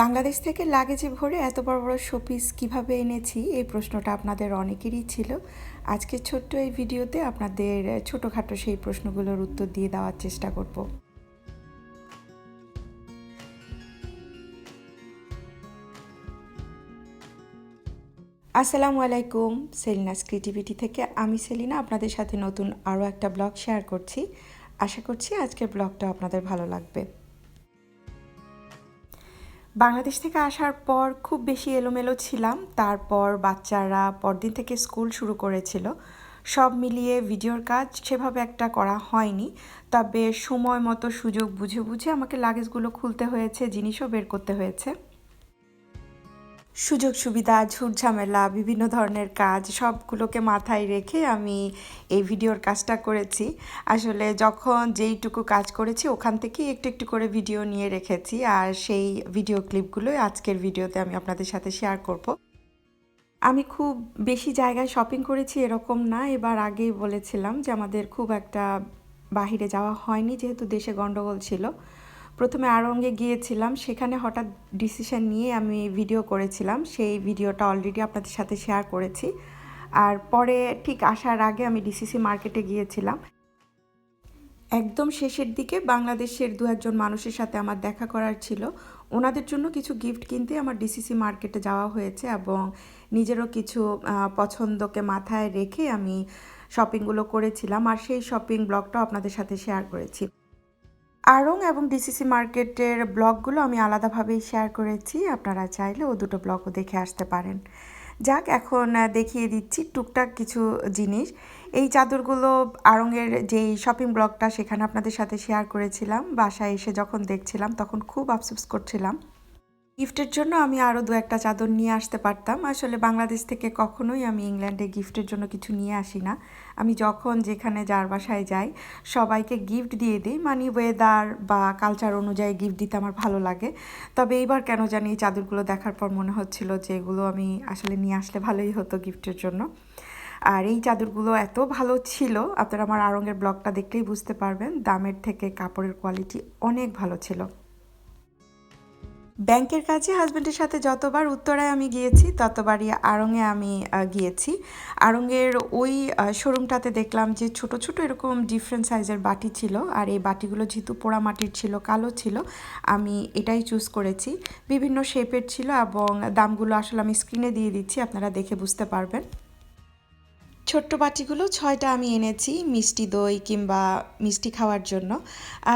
বাংলাদেশ থেকে লাগেজে ভরে এত বড় বড় শোপিস কীভাবে এনেছি, এই প্রশ্নটা আপনাদের অনেকেরই ছিল। আজকে ছোট্ট এই ভিডিওতে আপনাদের ছোটোখাটো সেই প্রশ্নগুলোর উত্তর দিয়ে দেওয়ার চেষ্টা করব। আসসালামু আলাইকুম, সেলিনাস ক্রিয়েটিভিটি থেকে আমি সেলিনা, আপনাদের সাথে নতুন আরও একটা ব্লগ শেয়ার করছি। আশা করছি আজকের ব্লগটা আপনাদের ভালো লাগবে। বাংলাদেশ থেকে আসার পর খুব বেশি এলোমেলো ছিলাম। তারপর বাচ্চারা পরদিন থেকে স্কুল শুরু করেছিল। সব মিলিয়ে ভিডিওর কাজ সেভাবে একটা করা হয়নি। তবে সময় মতো সুযোগ বুঝে বুঝে আমাকে লাগেজগুলো খুলতে হয়েছে, জিনিসও বের করতে হয়েছে। সুযোগ, সুবিধা, ঝুটঝামেলা, বিভিন্ন ধরনের কাজ সবগুলোকে মাথায় রেখে আমি এই ভিডিওর কাজটা করেছি। আসলে যখন যেইটুকু কাজ করেছি ওখান থেকেই একটু একটু করে ভিডিও নিয়ে রেখেছি আর সেই ভিডিও ক্লিপগুলোই আজকের ভিডিওতে আমি আপনাদের সাথে শেয়ার করব। আমি খুব বেশি জায়গায় শপিং করেছি এরকম না, এবার আগেই বলেছিলাম যে আমাদের খুব একটা বাহিরে যাওয়া হয়নি যেহেতু দেশে গণ্ডগোল ছিল। প্রথমে আরঙ্গে গিয়েছিলাম, সেখানে হঠাৎ ডিসিশন নিয়ে আমি ভিডিও করেছিলাম। সেই ভিডিওটা অলরেডি আপনাদের সাথে শেয়ার করেছি। আর পরে ঠিক আসার আগে আমি ডিসিসি মার্কেটে গিয়েছিলাম। একদম শেষের দিকে বাংলাদেশের দু একজন মানুষের সাথে আমার দেখা করার ছিল। ওনাদের জন্য কিছু গিফট কিনতে আমার ডিসিসি মার্কেটে যাওয়া হয়েছে এবং নিজেরও কিছু পছন্দকে মাথায় রেখে আমি শপিংগুলো করেছিলাম। আর সেই শপিং ব্লগটাও আপনাদের সাথে শেয়ার করেছি। আড়ং এবং ডিসিসি মার্কেটের ব্লগগুলো আমি আলাদাভাবেই শেয়ার করেছি। আপনারা চাইলে ও দুটো ব্লগও দেখে আসতে পারেন। যাক, এখন দেখিয়ে দিচ্ছি টুকটাক কিছু জিনিস। এই চাদরগুলো আড়ংয়ের যেই শপিং ব্লগটা, সেখানে আপনাদের সাথে শেয়ার করেছিলাম। বাসায় এসে যখন দেখছিলাম, তখন খুব আফসোস করছিলাম। গিফটের জন্য আমি আরও দু একটা চাদর নিয়ে আসতে পারতাম। আসলে বাংলাদেশ থেকে কখনোই আমি ইংল্যান্ডে গিফটের জন্য কিছু নিয়ে আসি না। আমি যখন যেখানে যার বাসায় যাই, সবাইকে গিফট দিয়ে দিই। মানে ওয়েদার বা কালচার অনুযায়ী গিফট দিতে আমার ভালো লাগে। তবে এইবার কেন জানি এই চাদরগুলো দেখার পর মনে হচ্ছিল যে এগুলো আমি আসলে নিয়ে আসলে ভালোই হতো গিফটের জন্য। আর এই চাদরগুলো এত ভালো ছিল, আপনারা আমার আরঙের ব্লগটা দেখলেই বুঝতে পারবেন, দামের থেকে কাপড়ের কোয়ালিটি অনেক ভালো ছিল। ব্যাংকের কাছে হাজব্যান্ডের সাথে যতবার উত্তরায় আমি গিয়েছি, ততবারই আড়ংয়ে আমি গিয়েছি। আড়ংয়ের ওই শোরুমটাতে দেখলাম যে ছোট ছোট এরকম ডিফারেন্ট সাইজের বাটি ছিল আর এই বাটিগুলো যেহেতু পোড়া মাটির ছিল, কালো ছিল, আমি এটাই চুজ করেছি। বিভিন্ন শেপের ছিল এবং দামগুলো আসলে আমি স্ক্রিনে দিয়ে দিচ্ছি, আপনারা দেখে বুঝতে পারবেন। ছোট্ট বাটিগুলো ছয়টা আমি এনেছি মিষ্টি দই কিংবা মিষ্টি খাওয়ার জন্য।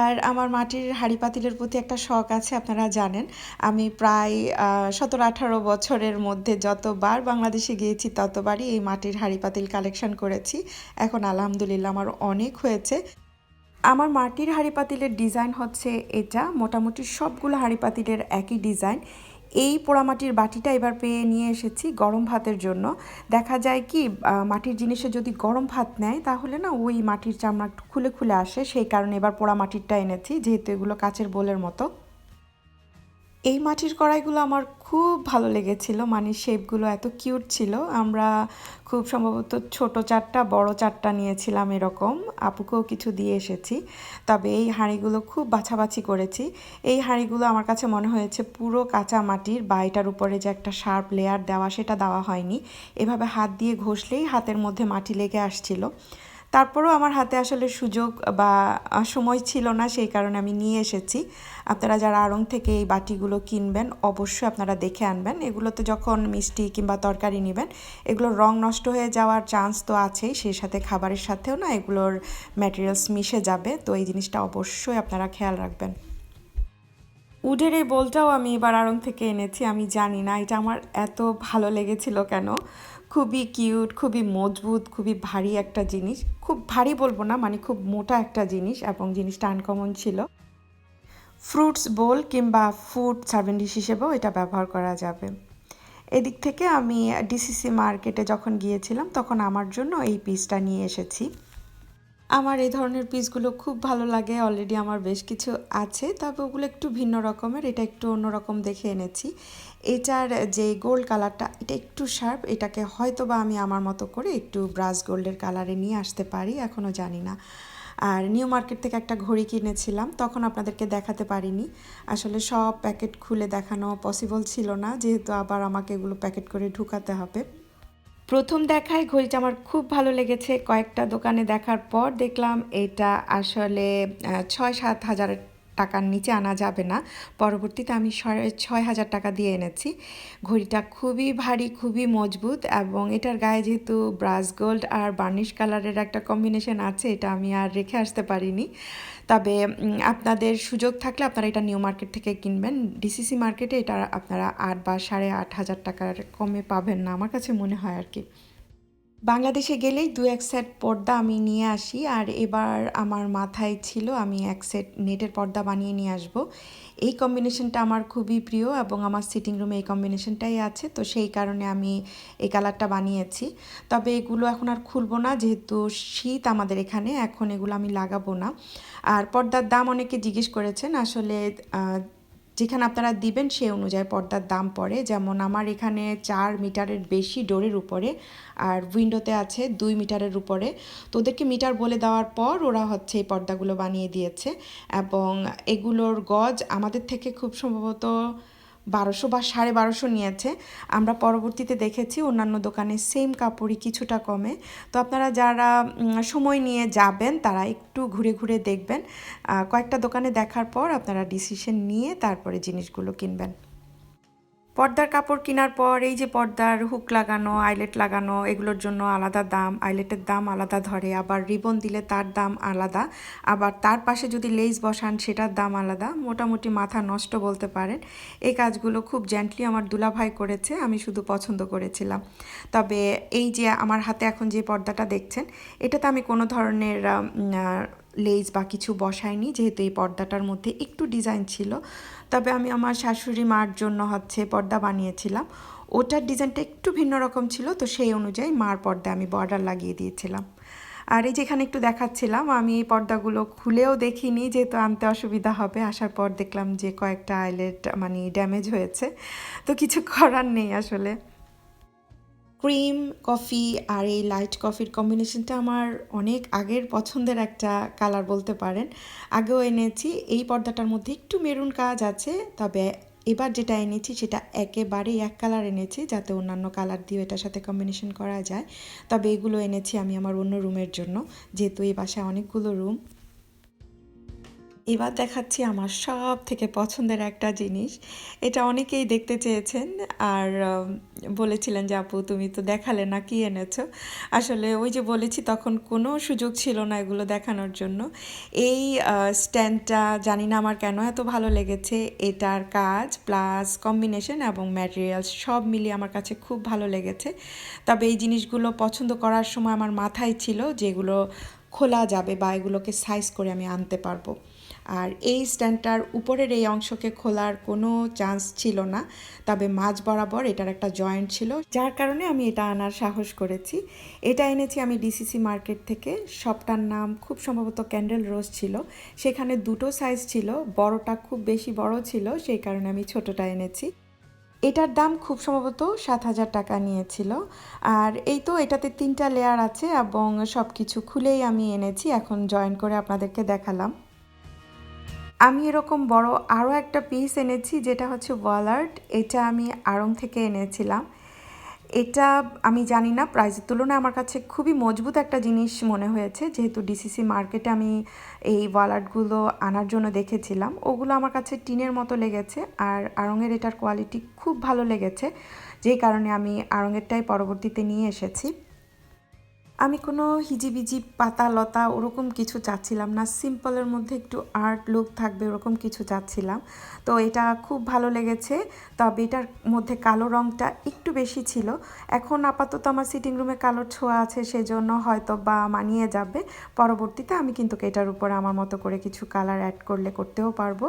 আর আমার মাটির হাঁড়ি পাতিলের প্রতি একটা শখ আছে, আপনারা জানেন। আমি প্রায় সতেরো আঠারো বছরের মধ্যে যতবার বাংলাদেশে গিয়েছি, ততবারই এই মাটির হাঁড়ি পাতিল কালেকশন করেছি। এখন আলহামদুলিল্লাহ আমার অনেক হয়েছে। আমার মাটির হাঁড়ি পাতিলের ডিজাইন হচ্ছে এটা। মোটামুটি সবগুলো হাঁড়ি পাতিলের একই ডিজাইন। এই পোড়ামাটির বাটিটা এবার পেয়ে নিয়ে এসেছি গরম ভাতের জন্য। দেখা যায় কি মাটির জিনিসে যদি গরম ভাত নেয়, তাহলে না ওই মাটির চামড়া খুলে খুলে আসে। সেই কারণে এবার পোড়া মাটিরটা এনেছি, যেহেতু এগুলো কাচের বোলের মতো। এই মাটির কড়াইগুলো আমার খুব ভালো লেগেছিল। মানে শেপগুলো এত কিউট ছিল। আমরা খুব সম্ভবত ছোট চারটা, বড় চারটা নিয়েছিলাম এরকম। আপুকেও কিছু দিয়ে এসেছি। তবে এই হাঁড়িগুলো খুব বাছাবাছি করেছি। এই হাঁড়িগুলো আমার কাছে মনে হয়েছে পুরো কাঁচা মাটির বা এটার উপরে যে একটা শার্প লেয়ার দেওয়া, সেটা দেওয়া হয়নি। এভাবে হাত দিয়ে ঘষলেই হাতের মধ্যে মাটি লেগে আসছিল। তারপরেও আমার হাতে আসলে সুযোগ বা সময় ছিল না, সেই কারণে আমি নিয়ে এসেছি। আপনারা যারা আড়ং থেকে এই বাটিগুলো কিনবেন, অবশ্যই আপনারা দেখে আনবেন। এগুলোতে যখন মিষ্টি কিংবা তরকারি নেবেন, এগুলোর রং নষ্ট হয়ে যাওয়ার চান্স তো আছেই। সেই সাথে খাবারের সাথেও না এগুলোর ম্যাটেরিয়ালস মিশে যাবে। তো এই জিনিসটা অবশ্যই আপনারা খেয়াল রাখবেন। উডের এই বোলটাও আমি এবার আড়ং থেকে এনেছি। আমি জানি না, এটা আমার এত ভালো লেগেছিল কেন? খুবই কিউট, খুবই মজবুত, খুবই ভারী একটা জিনিস। খুব ভারী বলব না মানে খুব মোটা একটা জিনিস এবং জিনিসটা আনকমন ছিল। ফ্রুটস বোল কিংবা ফুড সার্ভেন্ট ডিশ হিসেবেও এটা ব্যবহার করা যাবে। এদিক থেকে আমি ডিসিসি মার্কেটে যখন গিয়েছিলাম, তখন আমার জন্য এই পিসটা নিয়ে এসেছি। আমার এই ধরনের পিসগুলো খুব ভালো লাগে অলরেডি আমার বেশ কিছু আছে, তবে ওগুলো একটু ভিন্ন রকমের, এটা একটু অন্যরকম দেখে এনেছি। এটার যে গোল্ড কালারটা এটা একটু শার্প এটাকে হয়তো বা আমি আমার মতো করে একটু ব্রাশ গোল্ডের কালারে নিয়ে আসতে পারি এখনও জানি না। আর নিউ মার্কেট থেকে একটা ঘড়ি কিনেছিলাম, তখন আপনাদেরকে দেখাতে পারিনি। আসলে সব প্যাকেট খুলে দেখানো পসিবল ছিল না, যেহেতু আবার আমাকে এগুলো প্যাকেট করে ঢুকাতে হবে। প্রথম দেখায় ঘড়িটা আমার খুব ভালো লেগেছে। কয়েকটা দোকানে দেখার পর দেখলাম এটা আসলে ছয় সাত হাজার টাকার নিচে আনা যাবে না। পরবর্তীতে আমি ছয়- হাজার টাকা দিয়ে এনেছি। ঘড়িটা খুবই ভারী, খুবই মজবুত এবং এটার গায়ে যেহেতু ব্রাশ গোল্ড আর বার্নিশ কালারের একটা কম্বিনেশন আছে, এটা আমি আর রেখে আসতে পারিনি। তবে আপনাদের সুযোগ থাকলে আপনারা এটা নিউ মার্কেট থেকে কিনবেন। ডিসিসি মার্কেটে এটা আপনারা আট বা সাড়ে আট হাজার টাকার কমে পাবেন না, আমার কাছে মনে হয় আর কি। বাংলাদেশে গেলেই দু এক সেট পর্দা আমি নিয়ে আসি, আর এবার আমার মাথায় ছিল আমি এক সেট নেটের পর্দা বানিয়ে নিয়ে আসব। এই কম্বিনেশনটা আমার খুবই প্রিয় এবং আমার সিটিং রুমে এই কম্বিনেশনটাই আছে, তো সেই কারণে আমি এই কালারটা বানিয়েছি। তবে এগুলো এখন আর খুলবো না, যেহেতু শীত আমাদের এখানে, এখন এগুলো আমি লাগাবো না। আর পর্দার দাম অনেকে জিজ্ঞেস করেছেন, আসলে যেখানে আপনারা দিবেন সেই অনুযায়ী পর্দার দাম পড়ে। যেমন আমার এখানে চার মিটারের বেশি ডোরের উপরে আর উইন্ডোতে আছে দুই মিটারের উপরে। তো ওদেরকে মিটার বলে দেওয়ার পর ওরা হচ্ছে এই পর্দাগুলো বানিয়ে দিয়েছে। এবং এগুলোর গজ আমাদের থেকে খুব সম্ভবত বারোশো বা সাড়ে বারোশো নিয়েছে। আমরা পরবর্তীতে দেখেছি অন্যান্য দোকানে সেম কাপড়ই কিছুটা কমে। তো আপনারা যারা সময় নিয়ে যাবেন, তারা একটু ঘুরে ঘুরে দেখবেন। কয়েকটা দোকানে দেখার পর আপনারা ডিসিশন নিয়ে তারপরে জিনিসগুলো কিনবেন। পর্দার কাপড় কেনার পর এই যে পর্দার হুক লাগানো আইলেট লাগানো, এগুলোর জন্য আলাদা দাম আইলেটের দাম আলাদা ধরে, আবার রিবন দিলে তার দাম আলাদা, আবার তার পাশে যদি লেস বসান সেটার দাম আলাদা, মোটামুটি মাথা নষ্ট বলতে পারেন। এই কাজগুলো খুব জেন্টলি আমার দুলাভাই করেছে, আমি শুধু পছন্দ করেছিলাম। তবে এই যে আমার হাতে এখন যে পর্দাটা দেখছেন, এটাতে আমি কোনো ধরনের লেস বা কিছু বসায়নি, যেহেতু এই পর্দাটার মধ্যে একটু ডিজাইন ছিল। তবে আমি আমার শাশুড়ি মার জন্য হচ্ছে পর্দা বানিয়েছিলাম। ওটার ডিজাইনটা একটু ভিন্ন রকম ছিল, তো সেই অনুযায়ী মার পর্দা আমি বর্ডার লাগিয়ে দিয়েছিলাম। আর এই যেখানে একটু দেখাচ্ছিলাম, আমি এই পর্দাগুলো খুলেও দেখিনি, যেহেতু আনতে অসুবিধা হবে। আসার পর দেখলাম যে কয়েকটা আইলেট মানে ড্যামেজ হয়েছে। তো কিছু করার নেই আসলে। ক্রিম, কফি আর এই লাইট কফির কম্বিনেশনটা আমার অনেক আগের পছন্দের একটা কালার বলতে পারেন। আগেও এনেছি, এই পর্দাটার মধ্যে একটু মেরুন কাজ আছে, তবে এবার যেটা এনেছি সেটা একেবারেই এক কালার এনেছি যাতে অন্যান্য কালার দিয়েও এটার সাথে কম্বিনেশন করা যায়। তবে এগুলো এনেছি আমি আমার অন্য রুমের জন্য, যেহেতু এই বাসায় অনেকগুলো রুম। এবার দেখাচ্ছি আমার সব থেকে পছন্দের একটা জিনিস। এটা অনেকেই দেখতে চেয়েছেন আর বলেছিলেন যে, আপু, তুমি তো দেখালে না, কি এনেছো? আসলে ওই যে বলেছি, তখন কোনো সুযোগ ছিল না এগুলো দেখানোর জন্য। এই স্ট্যান্ডটা জানি না আমার কেন এত ভালো লেগেছে। এটার কাজ প্লাস কম্বিনেশন এবং ম্যাটেরিয়ালস সব মিলিয়ে আমার কাছে খুব ভালো লেগেছে। তবে এই জিনিসগুলো পছন্দ করার সময় আমার মাথায় ছিল যেগুলো খোলা যাবে বা এগুলোকে সাইজ করে আমি আনতে পারব। আর এই স্ট্যান্ডটার উপরের এই অংশকে খোলার কোনো চান্স ছিল না। তবে মাঝ বরাবর এটার একটা জয়েন্ট ছিল, যার কারণে আমি এটা আনার সাহস করেছি। এটা এনেছি আমি ডিসিসি মার্কেট থেকে। শপটার নাম খুব সম্ভবত ক্যান্ডেল রোজ ছিল। সেখানে দুটো সাইজ ছিল, বড়টা খুব বেশি বড় ছিল, সেই কারণে আমি ছোটটা এনেছি। এটার দাম খুব সম্ভবত সাত হাজার টাকা নিয়েছিল। আর এই তো এটাতে তিনটা লেয়ার আছে এবং সব কিছু খুলেই আমি এনেছি। এখন জয়েন করে আপনাদেরকে দেখালাম। আমি এরকম বড় আরও একটা পিস এনেছি, যেটা হচ্ছে ওয়ালার্ট এটা আমি আড়ং থেকে এনেছিলাম। এটা আমি জানি না প্রাইসের তুলনায় আমার কাছে খুবই মজবুত একটা জিনিস মনে হয়েছে, যেহেতু ডিসিসি মার্কেটে আমি এই ওয়ালার্টগুলো আনার জন্য দেখেছিলাম। ওগুলো আমার কাছে টিনের মতো লেগেছে, আর আড়ংয়ের এটার কোয়ালিটি খুব ভালো লেগেছে। যেই কারণে আমি আড়ংয়েরটাই পরবর্তীতে নিয়ে এসেছি। আমি কোনো হিজিবিজি পাতা লতা ওরকম কিছু চাচ্ছিলাম না। সিম্পলের মধ্যে একটু আর্ট লুক থাকবে ওরকম কিছু চাচ্ছিলাম। তো এটা খুব ভালো লেগেছে, তবে এটার মধ্যে কালো রঙটা একটু বেশি ছিল। এখন আপাতত আমার সিটিং রুমে কালো ছোঁয়া আছে, সেজন্য হয়তো বা মানিয়ে যাবে। পরবর্তীতে আমি কিন্তু এটার উপরে আমার মতো করে কিছু কালার অ্যাড করলে করতেও পারব।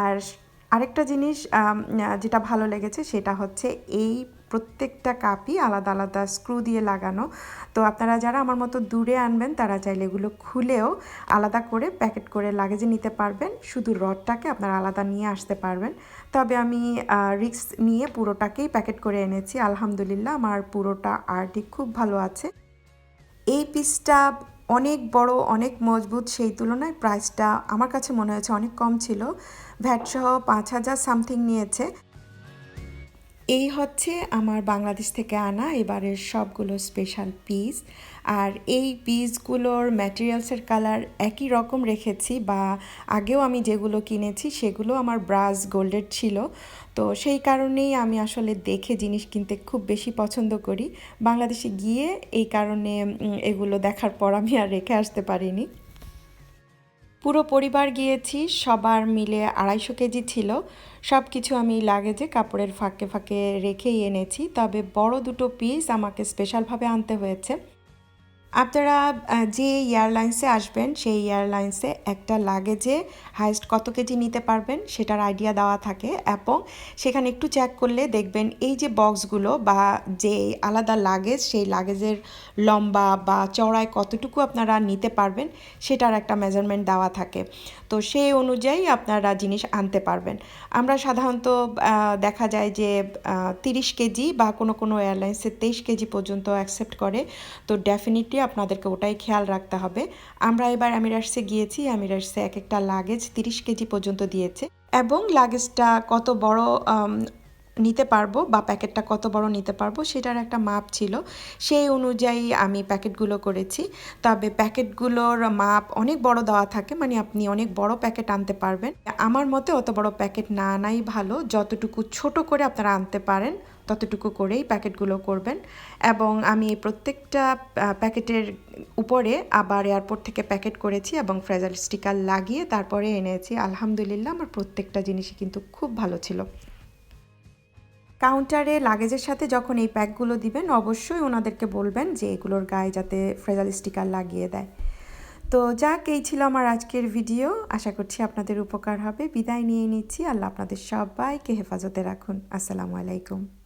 আর আরেকটা জিনিস যেটা ভালো লেগেছে সেটা হচ্ছে এই প্রত্যেকটা কাপই আলাদা আলাদা স্ক্রু দিয়ে লাগানো। তো আপনারা যারা আমার মতো দূরে আনবেন, তারা চাইলে এগুলো খুলেও আলাদা করে প্যাকেট করে লাগেজে নিতে পারবেন। শুধু রডটাকে আপনারা আলাদা নিয়ে আসতে পারবেন। তবে আমি রিক্স নিয়ে পুরোটাকেই প্যাকেট করে এনেছি। আলহামদুলিল্লাহ আমার পুরোটা আর্টই খুব ভালো আছে। এই পিসটা অনেক বড়, অনেক মজবুত, সেই তুলনায় প্রাইসটা আমার কাছে মনে হয়েছে অনেক কম ছিল। ভ্যাটসহ পাঁচ হাজার সামথিং নিয়েছে। এই হচ্ছে আমার বাংলাদেশ থেকে আনা এবারের সবগুলো স্পেশাল পিস আর এই পিসগুলোর ম্যাটেরিয়ালসের কালার একই রকম রেখেছি বা আগেও আমি যেগুলো কিনেছি সেগুলো আমার ব্রাশ গোল্ডের ছিল। তো সেই কারণেই আমি আসলে দেখে জিনিস কিনতে খুব বেশি পছন্দ করি। বাংলাদেশে গিয়ে এই কারণে এগুলো দেখার পর আমি আর রেখে আসতে পারিনি। পুরো পরিবার গিয়েছি, সবার মিলে আড়াইশো কেজি ছিল। সব কিছু আমি লাগেজে কাপড়ের ফাঁকে ফাঁকে রেখেই এনেছি। তবে বড় দুটো পিস আমাকে স্পেশালভাবে আনতে হয়েছে। আপনারা যে এয়ারলাইন্সে আসবেন, সেই এয়ারলাইন্সে একটা লাগেজে হাইস্ট কত কেজি নিতে পারবেন সেটার আইডিয়া দেওয়া থাকে এবং সেখানে একটু চেক করলে দেখবেন এই যে বক্সগুলো বা যে আলাদা লাগেজ, সেই লাগেজের লম্বা বা চড়ায় কতটুকু আপনারা নিতে পারবেন সেটার একটা মেজারমেন্ট দেওয়া থাকে। তো সেই অনুযায়ী আপনারা জিনিস আনতে পারবেন। আমরা সাধারণত দেখা যায় যে তিরিশ কেজি বা কোনো কোনো এয়ারলাইন্সে তেইশ কেজি পর্যন্ত অ্যাকসেপ্ট করে। তো ডেফিনেটলি আপনাদেরকে ওটাই খেয়াল রাখতে হবে। আমরা এবার আমিরাটসে গিয়েছি আমিরাটসে এক একটা লাগেজ তিরিশ কেজি পর্যন্ত দিয়েছে এবং লাগেজটা কত বড় নিতে পারব বা প্যাকেটটা কত বড় নিতে পারব সেটার একটা মাপ ছিল। সেই অনুযায়ী আমি প্যাকেটগুলো করেছি। তবে প্যাকেটগুলোর মাপ অনেক বড় দেওয়া থাকে মানে আপনি অনেক বড় প্যাকেট আনতে পারবেন। আমার মতে অত বড় প্যাকেট না আনাই ভালো। যতটুকু ছোট করে আপনারা আনতে পারেন ততটুকু করেই প্যাকেটগুলো করবেন। এবং আমি প্রত্যেকটা প্যাকেটের উপরে আবার এয়ারপোর্ট থেকে প্যাকেট করেছি এবং ফ্রেজার স্টিকার লাগিয়ে তারপরে এনেছি। আলহামদুলিল্লাহ আমার প্রত্যেকটা জিনিসই কিন্তু খুব ভালো ছিল। কাউন্টারে লাগেজের সাথে যখন এই প্যাকগুলো দিবেন, অবশ্যই ওনাদেরকে বলবেন যে এগুলোর গায়ে যাতে ফ্রেজাল স্টিকার লাগিয়ে দেয়। তো যাক, এই ছিল আমার আজকের ভিডিও। আশা করছি আপনাদের উপকার হবে। বিদায় নিয়ে নিচ্ছি। আল্লাহ আপনাদের সবাইকে হেফাজতে রাখুন। আসসালামু আলাইকুম।